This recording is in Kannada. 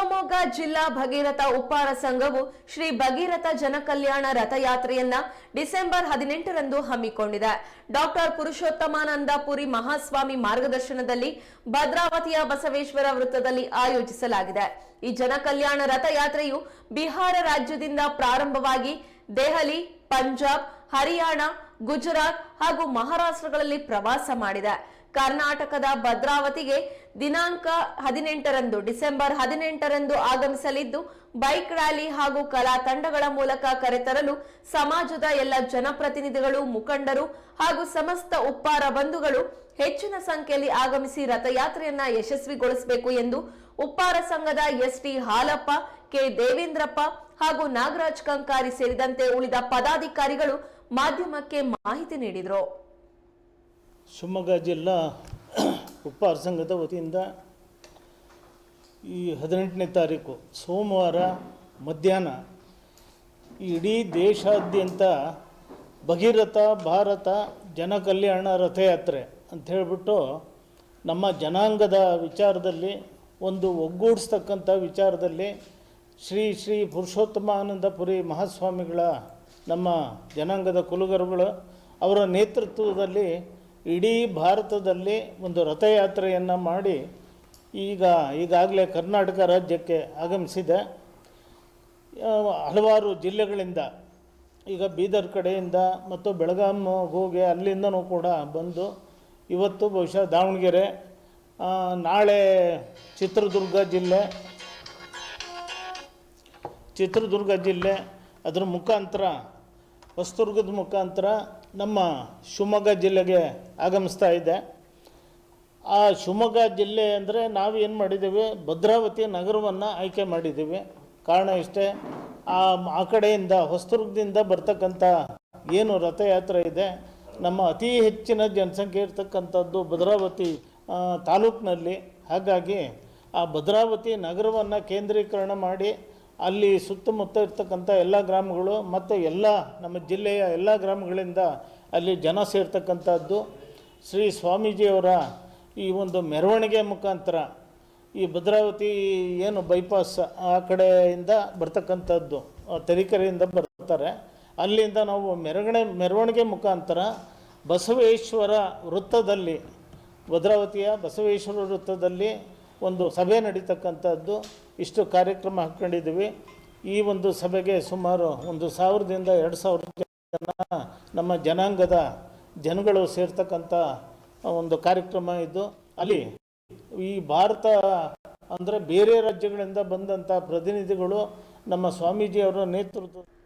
ಶಿವಮೊಗ್ಗ ಜಿಲ್ಲಾ ಭಗೀರಥ ಉಪ್ಪಾರ ಸಂಘವು ಶ್ರೀ ಭಗೀರಥ ಜನಕಲ್ಯಾಣ ರಥಯಾತ್ರೆಯನ್ನ ಡಿಸೆಂಬರ್ ಹದಿನೆಂಟರಂದು ಹಮ್ಮಿಕೊಂಡಿದೆ. ಡಾಕ್ಟರ್ ಪುರುಷೋತ್ತಮಾನಂದ ಪುರಿ ಮಹಾಸ್ವಾಮಿ ಮಾರ್ಗದರ್ಶನದಲ್ಲಿ ಭದ್ರಾವತಿಯ ಬಸವೇಶ್ವರ ವೃತ್ತದಲ್ಲಿ ಆಯೋಜಿಸಲಾಗಿದೆ. ಈ ಜನಕಲ್ಯಾಣ ರಥಯಾತ್ರೆಯು ಬಿಹಾರ ರಾಜ್ಯದಿಂದ ಪ್ರಾರಂಭವಾಗಿ ದೆಹಲಿ, ಪಂಜಾಬ್, ಹರಿಯಾಣ, ಗುಜರಾತ್ ಹಾಗೂ ಮಹಾರಾಷ್ಟ್ರಗಳಲ್ಲಿ ಪ್ರವಾಸ ಮಾಡಿದೆ. ಕರ್ನಾಟಕದ ಭದ್ರಾವತಿಗೆ ದಿನಾಂಕ ಹದಿನೆಂಟರಂದು, ಡಿಸೆಂಬರ್ ಹದಿನೆಂಟರಂದು ಆಗಮಿಸಲಿದ್ದು, ಬೈಕ್ ರ್ಯಾಲಿ ಹಾಗೂ ಕಲಾ ತಂಡಗಳ ಮೂಲಕ ಕರೆತರಲು ಸಮಾಜದ ಎಲ್ಲ ಜನಪ್ರತಿನಿಧಿಗಳು, ಮುಖಂಡರು ಹಾಗೂ ಸಮಸ್ತ ಉಪ್ಪಾರ ಬಂಧುಗಳು ಹೆಚ್ಚಿನ ಸಂಖ್ಯೆಯಲ್ಲಿ ಆಗಮಿಸಿ ರಥಯಾತ್ರೆಯನ್ನ ಯಶಸ್ವಿಗೊಳಿಸಬೇಕು ಎಂದು ಉಪ್ಪಾರ ಸಂಘದ ಎಸ್ಟಿ ಹಾಲಪ್ಪ, ಕೆ ದೇವೇಂದ್ರಪ್ಪ ಹಾಗೂ ನಾಗರಾಜ್ ಕಂಕಾರಿ ಸೇರಿದಂತೆ ಉಳಿದ ಪದಾಧಿಕಾರಿಗಳು ಮಾಧ್ಯಮಕ್ಕೆ ಮಾಹಿತಿ ನೀಡಿದರು. ಶಿವಮೊಗ್ಗ ಜಿಲ್ಲಾ ಉಪ್ಪಾರ ಸಂಘದ ವತಿಯಿಂದ ಈ ಹದಿನೆಂಟನೇ ತಾರೀಕು ಸೋಮವಾರ ಮಧ್ಯಾಹ್ನ ಇಡೀ ದೇಶಾದ್ಯಂತ ಭಗೀರಥ, ಭಾರತ ಜನಕಲ್ಯಾಣ ರಥಯಾತ್ರೆ ಅಂತ ಹೇಳಿಬಿಟ್ಟು ನಮ್ಮ ಜನಾಂಗದ ವಿಚಾರದಲ್ಲಿ ಒಂದು ಒಗ್ಗೂಡಿಸ್ತಕ್ಕಂಥ ವಿಚಾರದಲ್ಲಿ ಶ್ರೀ ಶ್ರೀ ಪುರುಷೋತ್ತಮಾನಂದಪುರಿ ಮಹಾಸ್ವಾಮಿಗಳ ನಮ್ಮ ಜನಾಂಗದ ಕುಲಗರುಗಳು ಅವರ ನೇತೃತ್ವದಲ್ಲಿ ಇಡೀ ಭಾರತದಲ್ಲಿ ಒಂದು ರಥಯಾತ್ರೆಯನ್ನು ಮಾಡಿ ಈಗ ಈಗಾಗಲೇ ಕರ್ನಾಟಕ ರಾಜ್ಯಕ್ಕೆ ಆಗಮಿಸಿದೆ. ಹಲವಾರು ಜಿಲ್ಲೆಗಳಿಂದ, ಈಗ ಬೀದರ್ ಕಡೆಯಿಂದ ಮತ್ತು ಬೆಳಗಾಂ ಹೋಗಿ ಅಲ್ಲಿಂದನೂ ಕೂಡ ಬಂದು ಇವತ್ತು ಬಹುಶಃ ದಾವಣಗೆರೆ ನಾಳೆ ಚಿತ್ರದುರ್ಗ ಜಿಲ್ಲೆ ಚಿತ್ರದುರ್ಗ ಜಿಲ್ಲೆ ಅದರ ಮುಖಾಂತರ ಹೊಸದುರ್ಗದ ಮುಖಾಂತರ ನಮ್ಮ ಶಿವಮೊಗ್ಗ ಜಿಲ್ಲೆಗೆ ಆಗಮಿಸ್ತಾ ಇದೆ ಆ ಶಿವಮೊಗ್ಗ ಜಿಲ್ಲೆ ಅಂದರೆ ಏನು ಮಾಡಿದ್ದೀವಿ ಭದ್ರಾವತಿ ನಗರವನ್ನು ಆಯ್ಕೆ ಮಾಡಿದ್ದೀವಿ ಕಾರಣ ಇಷ್ಟೇ, ಆ ಆ ಕಡೆಯಿಂದ ಹೊಸದುರ್ಗದಿಂದ ಬರ್ತಕ್ಕಂಥ ಏನು ರಥಯಾತ್ರೆ ಇದೆ, ನಮ್ಮ ಅತಿ ಹೆಚ್ಚಿನ ಜನಸಂಖ್ಯೆ ಇರ್ತಕ್ಕಂಥದ್ದು ಭದ್ರಾವತಿ ತಾಲೂಕಿನಲ್ಲಿ. ಹಾಗಾಗಿ ಆ ಭದ್ರಾವತಿ ನಗರವನ್ನು ಕೇಂದ್ರೀಕರಣ ಮಾಡಿ ಅಲ್ಲಿ ಸುತ್ತಮುತ್ತ ಇರ್ತಕ್ಕಂಥ ಎಲ್ಲ ಗ್ರಾಮಗಳು ಮತ್ತು ಎಲ್ಲ ನಮ್ಮ ಜಿಲ್ಲೆಯ ಎಲ್ಲ ಗ್ರಾಮಗಳಿಂದ ಅಲ್ಲಿ ಜನ ಸೇರ್ತಕ್ಕಂಥದ್ದು ಶ್ರೀ ಸ್ವಾಮೀಜಿಯವರ ಈ ಒಂದು ಮೆರವಣಿಗೆ ಮುಖಾಂತರ ಈ ಭದ್ರಾವತಿ ಏನು ಬೈಪಾಸ್ ಆ ಕಡೆಯಿಂದ ಬರ್ತಕ್ಕಂಥದ್ದು ತರೀಕೆರೆಯಿಂದ ಬರ್ತಾರೆ. ಅಲ್ಲಿಂದ ನಾವು ಮೆರವಣೆ ಮೆರವಣಿಗೆ ಮುಖಾಂತರ ಬಸವೇಶ್ವರ ವೃತ್ತದಲ್ಲಿ, ಭದ್ರಾವತಿಯ ಬಸವೇಶ್ವರ ವೃತ್ತದಲ್ಲಿ ಒಂದು ಸಭೆ ನಡೀತಕ್ಕಂಥದ್ದು. ಇಷ್ಟು ಕಾರ್ಯಕ್ರಮ ಹಾಕ್ಕೊಂಡಿದ್ದೀವಿ. ಈ ಒಂದು ಸಭೆಗೆ ಸುಮಾರು ಒಂದು ಸಾವಿರದಿಂದ ಎರಡು ಸಾವಿರ ಜನ ನಮ್ಮ ಜನಾಂಗದ ಜನಗಳು ಸೇರ್ತಕ್ಕಂಥ ಒಂದು ಕಾರ್ಯಕ್ರಮ ಇದ್ದು ಅಲ್ಲಿ ಈ ಭಾರತ ಅಂದರೆ ಬೇರೆ ರಾಜ್ಯಗಳಿಂದ ಬಂದಂಥ ಪ್ರತಿನಿಧಿಗಳು ನಮ್ಮ ಸ್ವಾಮೀಜಿಯವರ ನೇತೃತ್ವ